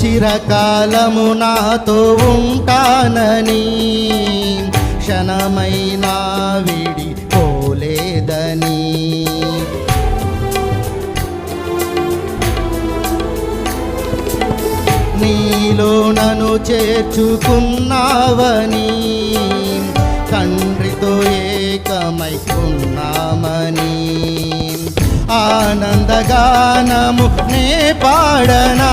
చిరకాలము నాతో ఉంటానని క్షణమైనా విడి పోలేదని నీలో నన్ను చేర్చుకున్నావని తండ్రితో ఏకమై ఉన్నామని. ఆనందగానము నే పాడనా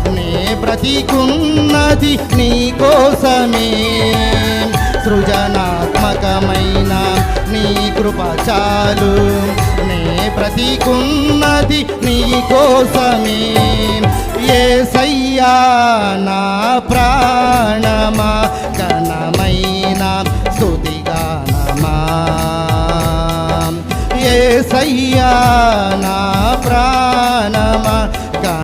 బ్రతికున్నది నీ కోసమే సృజనాత్మకమైన నీ కృప చాలు. నే బ్రతికున్నది నీ కోసమే ఏ సయ్యా నా ప్రాణమా ఘనమైన స్తుతిగానమా. ఏ సయ్యా నా ప్రాణ